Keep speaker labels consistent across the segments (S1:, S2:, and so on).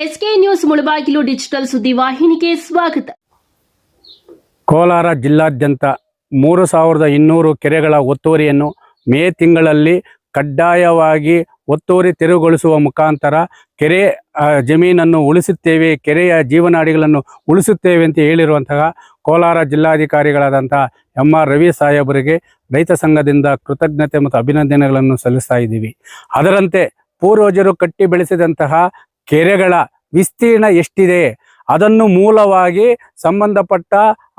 S1: SK news Mulbagal digital ಸುದ್ದಿ ವಾಹಿನಿಗೆ ಸ್ವಾಗತ.
S2: ಕೋಲಾರ ಜಿಲ್ಲಾದ್ಯಂತ ಮೂರು ಸಾವಿರದ ಇನ್ನೂರು ಕೆರೆಗಳ ಒತ್ತುವರಿಯನ್ನು ಮೇ ತಿಂಗಳಲ್ಲಿ ಕಡ್ಡಾಯವಾಗಿ ಒತ್ತುವರಿ ತೆರವುಗೊಳಿಸುವ ಮುಖಾಂತರ ಕೆರೆ ಜಮೀನನ್ನು ಉಳಿಸುತ್ತೇವೆ, ಕೆರೆಯ ಜೀವನಾಡಿಗಳನ್ನು ಉಳಿಸುತ್ತೇವೆ ಅಂತ ಹೇಳಿರುವಂತಹ ಕೋಲಾರ ಜಿಲ್ಲಾಧಿಕಾರಿಗಳಾದಂಥ ಎಂ ಆರ್ ರವಿ ಸಾಹೇಬರಿಗೆ ರೈತ ಸಂಘದಿಂದ ಕೃತಜ್ಞತೆ ಮತ್ತು ಅಭಿನಂದನೆಗಳನ್ನು ಸಲ್ಲಿಸ್ತಾ ಇದ್ದೀವಿ. ಅದರಂತೆ ಪೂರ್ವಜರು ಕಟ್ಟಿ ಬೆಳೆಸಿದಂತಹ ಕೆರೆಗಳ ವಿಸ್ತೀರ್ಣ ಎಷ್ಟಿದೆ? ಅದನ್ನು ಮೂಲವಾಗಿ ಸಂಬಂಧಪಟ್ಟ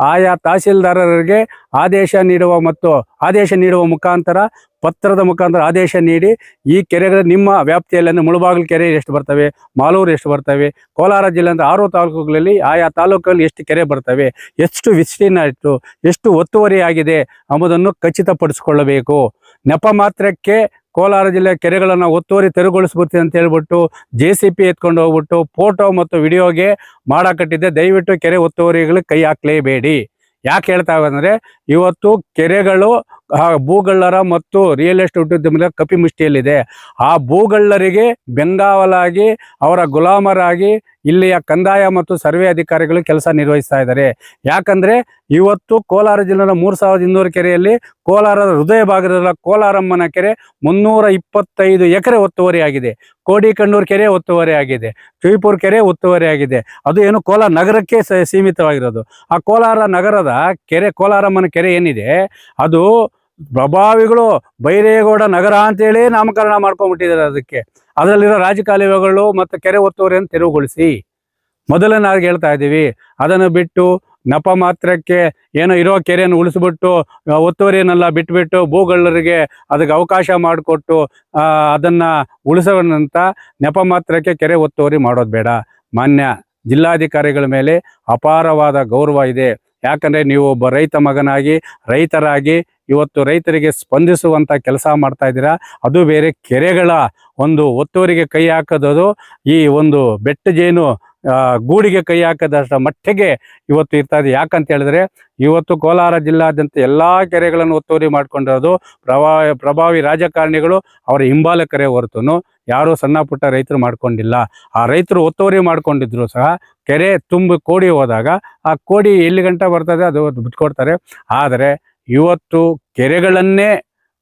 S2: ಆಯಾ ತಹಸೀಲ್ದಾರರಿಗೆ ಆದೇಶ ನೀಡುವ ಮತ್ತು ಆದೇಶ ನೀಡುವ ಮುಖಾಂತರ, ಪತ್ರದ ಮುಖಾಂತರ ಆದೇಶ ನೀಡಿ ಈ ಕೆರೆಗಳು ನಿಮ್ಮ ವ್ಯಾಪ್ತಿಯಲ್ಲಿ ಅಂದರೆ ಮುಳುಬಾಗಿಲು ಕೆರೆ ಎಷ್ಟು ಬರ್ತವೆ, ಮಾಲೂರು ಎಷ್ಟು ಬರ್ತವೆ, ಕೋಲಾರ ಜಿಲ್ಲೆ ಅಂದರೆ ಆರು ತಾಲೂಕುಗಳಲ್ಲಿ ಆಯಾ ತಾಲೂಕಲ್ಲಿ ಎಷ್ಟು ಕೆರೆ ಬರ್ತವೆ, ಎಷ್ಟು ವಿಸ್ತೀರ್ಣ ಇತ್ತು ಎಷ್ಟು ಒತ್ತುವರಿಯಾಗಿದೆ ಎಂಬುದನ್ನು ಖಚಿತಪಡಿಸಿಕೊಳ್ಳಬೇಕು. ನೆಪ ಮಾತ್ರಕ್ಕೆ ಕೋಲಾರ ಜಿಲ್ಲೆ ಕೆರೆಗಳನ್ನು ಒತ್ತುವರಿ ತೆರವುಗೊಳಿಸ್ಬಿಡ್ತೀನಿ ಅಂತ ಹೇಳ್ಬಿಟ್ಟು ಜೆ ಸಿ ಪಿ ಎತ್ಕೊಂಡು ಹೋಗ್ಬಿಟ್ಟು ಫೋಟೋ ಮತ್ತು ವಿಡಿಯೋಗೆ ಮಾಡಾಕಟ್ಟಿದ್ದೆ ದಯವಿಟ್ಟು ಕೆರೆ ಒತ್ತುವರಿಗಳಿಗೆ ಕೈ ಹಾಕ್ಲೇಬೇಡಿ. ಯಾಕೆ ಹೇಳ್ತಾ ಅಂದರೆ, ಇವತ್ತು ಕೆರೆಗಳು ಭೂಗಳ್ಳರ ಮತ್ತು ರಿಯಲ್ ಎಸ್ಟೇಟ್ ಉದ್ಯಮದ ಕಪಿಮುಷ್ಟಿಯಲ್ಲಿದೆ. ಆ ಭೂಗಳ್ಳರಿಗೆ ಬೆಂಗಾವಲಾಗಿ, ಅವರ ಗುಲಾಮರಾಗಿ ಇಲ್ಲಿಯ ಕಂದಾಯ ಮತ್ತು ಸರ್ವೆ ಅಧಿಕಾರಿಗಳು ಕೆಲಸ ನಿರ್ವಹಿಸ್ತಾ ಇದ್ದಾರೆ. ಯಾಕಂದ್ರೆ ಇವತ್ತು ಕೋಲಾರ ಜಿಲ್ಲೆಯ ಮೂರು ಸಾವಿರದ ಇನ್ನೂರು ಕೆರೆಯಲ್ಲಿ ಕೋಲಾರದ ಹೃದಯ ಭಾಗದ ಕೋಲಾರಮ್ಮನ ಕೆರೆ ಮುನ್ನೂರ ಇಪ್ಪತ್ತೈದು ಎಕರೆ ಒತ್ತುವರಿ ಆಗಿದೆ. ಕೋಡಿಕಣ್ಣೂರು ಕೆರೆ ಒತ್ತುವರಿ ಆಗಿದೆ. ಕೆರೆ ಒತ್ತುವರಿ ಆಗಿದೆ. ಅದು ಏನು ಕೋಲಾರ ನಗರಕ್ಕೆ ಸೀಮಿತವಾಗಿರೋದು. ಆ ಕೋಲಾರ ನಗರದ ಕೆರೆ, ಕೋಲಾರಮ್ಮನ ಕೆರೆ ಏನಿದೆ, ಅದು ಪ್ರಭಾವಿಗಳು ಬೈರೇಗೌಡ ನಗರ ಅಂತೇಳಿ ನಾಮಕರಣ ಮಾಡ್ಕೊಂಡ್ಬಿಟ್ಟಿದ್ದಾರೆ ಅದಕ್ಕೆ. ಅದರಲ್ಲಿರೋ ರಾಜಕಾಲುವೆಗಳು ಮತ್ತು ಕೆರೆ ಒತ್ತುವರಿಯನ್ನು ತೆರವುಗೊಳಿಸಿ. ಮೊದಲನಾಗಿ ಹೇಳ್ತಾ ಇದ್ದೀವಿ. ಅದನ್ನು ಬಿಟ್ಟು ನಪ ಮಾತ್ರಕ್ಕೆ ಏನೋ ಇರೋ ಕೆರೆಯನ್ನು ಉಳಿಸ್ಬಿಟ್ಟು ಒತ್ತುವರಿಯನ್ನೆಲ್ಲ ಬಿಟ್ಬಿಟ್ಟು ಭೂಗಳ್ಳರಿಗೆ ಅದಕ್ಕೆ ಅವಕಾಶ ಮಾಡಿಕೊಟ್ಟು ಅದನ್ನು ಉಳಿಸೋಣಂತ ನೆಪ ಮಾತ್ರಕ್ಕೆ ಕೆರೆ ಒತ್ತುವರಿ ಮಾಡೋದು ಬೇಡ. ಮಾನ್ಯ ಜಿಲ್ಲಾಧಿಕಾರಿಗಳ ಮೇಲೆ ಅಪಾರವಾದ ಗೌರವ ಇದೆ. ಯಾಕಂದರೆ ನೀವು ಒಬ್ಬ ರೈತ ಮಗನಾಗಿ, ರೈತರಾಗಿ ಇವತ್ತು ರೈತರಿಗೆ ಸ್ಪಂದಿಸುವಂಥ ಕೆಲಸ ಮಾಡ್ತಾ ಇದ್ದೀರಾ? ಅದು ಬೇರೆ ಕೆರೆಗಳ ಒಂದು ಒತ್ತುವರಿಗೆ ಕೈ ಹಾಕೋದು ಈ ಒಂದು ಬೆಟ್ಟ ಜೇನು ಗೂಡಿಗೆ ಕೈ ಹಾಕದಷ್ಟ ಮಟ್ಟಿಗೆ ಇವತ್ತು ಇರ್ತಾ ಇದೆ. ಯಾಕಂತ ಹೇಳಿದ್ರೆ, ಇವತ್ತು ಕೋಲಾರ ಜಿಲ್ಲಾದ್ಯಂತ ಎಲ್ಲ ಕೆರೆಗಳನ್ನು ಒತ್ತುವರಿ ಮಾಡ್ಕೊಂಡಿರೋದು ಪ್ರಭಾವಿ ಪ್ರಭಾವಿ ರಾಜಕಾರಣಿಗಳು ಅವರ ಹಿಂಬಾಲಕರೇ ಹೊರತುನು ಯಾರೂ ಸಣ್ಣ ಪುಟ್ಟ ರೈತರು ಮಾಡ್ಕೊಂಡಿಲ್ಲ. ಆ ರೈತರು ಒತ್ತುವರಿ ಮಾಡ್ಕೊಂಡಿದ್ರು ಸಹ ಕೆರೆ ತುಂಬಿ ಕೋಡಿ ಹೋದಾಗ ಆ ಕೋಡಿ ಎಲ್ಲಿ ಗಂಟ ಬರ್ತದೆ ಅದು ಬಿಟ್ಕೊಡ್ತಾರೆ. ಆದರೆ ಇವತ್ತು ಕೆರೆಗಳನ್ನೇ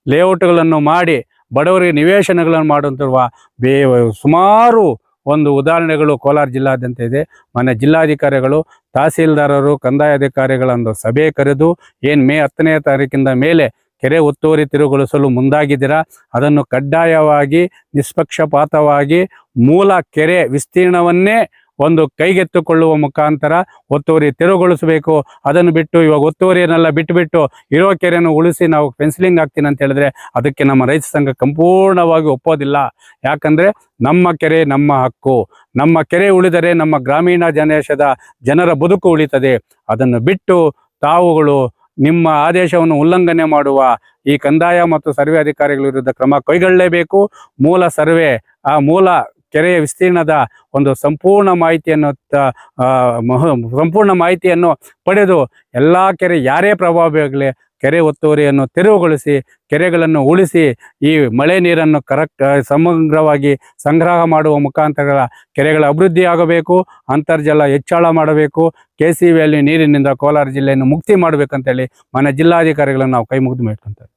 S2: ಲೇಔಟ್ಗಳನ್ನು ಮಾಡಿ ಬಡವರಿಗೆ ನಿವೇಶನಗಳನ್ನು ಮಾಡುವಂತಿರುವ ಬೇ ಸುಮಾರು ಒಂದು ಉದಾಹರಣೆಗಳು ಕೋಲಾರ ಜಿಲ್ಲಾದ್ಯಂತ ಇದೆ. ಮನೆ ಜಿಲ್ಲಾಧಿಕಾರಿಗಳು, ತಹಸೀಲ್ದಾರರು, ಕಂದಾಯ ಅಧಿಕಾರಿಗಳೊಂದು ಸಭೆ ಕರೆದು ಏನು ಮೇ ಹತ್ತನೇ ತಾರೀಕಿಂದ ಮೇಲೆ ಕೆರೆ ಒತ್ತುವರಿ ತಿರುಗೊಳಿಸಲು ಮುಂದಾಗಿದ್ದೀರಾ? ಅದನ್ನು ಕಡ್ಡಾಯವಾಗಿ, ನಿಷ್ಪಕ್ಷಪಾತವಾಗಿ ಮೂಲ ಕೆರೆ ವಿಸ್ತೀರ್ಣವನ್ನೇ ಒಂದು ಕೈಗೆತ್ತಿಕೊಳ್ಳುವ ಮುಖಾಂತರ ಒತ್ತುವರಿ ತೆರವುಗೊಳಿಸಬೇಕು. ಅದನ್ನು ಬಿಟ್ಟು ಇವಾಗ ಒತ್ತುವರಿಯನ್ನೆಲ್ಲ ಬಿಟ್ಟುಬಿಟ್ಟು ಇರೋ ಕೆರೆಯನ್ನು ಉಳಿಸಿ ನಾವು ಫೆನ್ಸಿಲಿಂಗ್ ಹಾಕ್ತೀನಿ ಅಂತ ಹೇಳಿದ್ರೆ ಅದಕ್ಕೆ ನಮ್ಮ ರೈತ ಸಂಘ ಸಂಪೂರ್ಣವಾಗಿ ಒಪ್ಪೋದಿಲ್ಲ. ಯಾಕಂದ್ರೆ ನಮ್ಮ ಕೆರೆ ನಮ್ಮ ಹಕ್ಕು. ನಮ್ಮ ಕೆರೆ ಉಳಿದರೆ ನಮ್ಮ ಗ್ರಾಮೀಣ ಜನೇಶದ ಜನರ ಬದುಕು ಉಳಿತದೆ. ಅದನ್ನು ಬಿಟ್ಟು ತಾವುಗಳು ನಿಮ್ಮ ಆದೇಶವನ್ನು ಉಲ್ಲಂಘನೆ ಮಾಡುವ ಈ ಕಂದಾಯ ಮತ್ತು ಸರ್ವೆ ಅಧಿಕಾರಿಗಳ ವಿರುದ್ಧ ಕ್ರಮ ಕೈಗೊಳ್ಳಲೇಬೇಕು. ಮೂಲ ಸರ್ವೆ, ಆ ಮೂಲ ಕೆರೆಯ ವಿಸ್ತೀರ್ಣದ ಒಂದು ಸಂಪೂರ್ಣ ಮಾಹಿತಿಯನ್ನು ಸಂಪೂರ್ಣ ಮಾಹಿತಿಯನ್ನು ಪಡೆದು ಎಲ್ಲ ಕೆರೆ ಯಾರೇ ಪ್ರಭಾವ ಆಗಲಿ, ಕೆರೆ ಒತ್ತುವರಿಯನ್ನು ತೆರವುಗೊಳಿಸಿ, ಕೆರೆಗಳನ್ನು ಉಳಿಸಿ, ಈ ಮಳೆ ನೀರನ್ನು ಕರೆಕ್ಟ್ ಸಮಗ್ರವಾಗಿ ಸಂಗ್ರಹ ಮಾಡುವ ಮುಖಾಂತರ ಕೆರೆಗಳ ಅಭಿವೃದ್ಧಿ ಆಗಬೇಕು, ಅಂತರ್ಜಲ ಹೆಚ್ಚಳ ಮಾಡಬೇಕು ಕೆ ಸಿ ನೀರಿನಿಂದ ಕೋಲಾರ ಜಿಲ್ಲೆಯನ್ನು ಮುಕ್ತಿ ಮಾಡಬೇಕಂತೇಳಿ ಮನೆ ಜಿಲ್ಲಾಧಿಕಾರಿಗಳನ್ನು ನಾವು ಕೈ ಮುಗಿದು ಮಾಡ್ಕೊಂತಾರೆ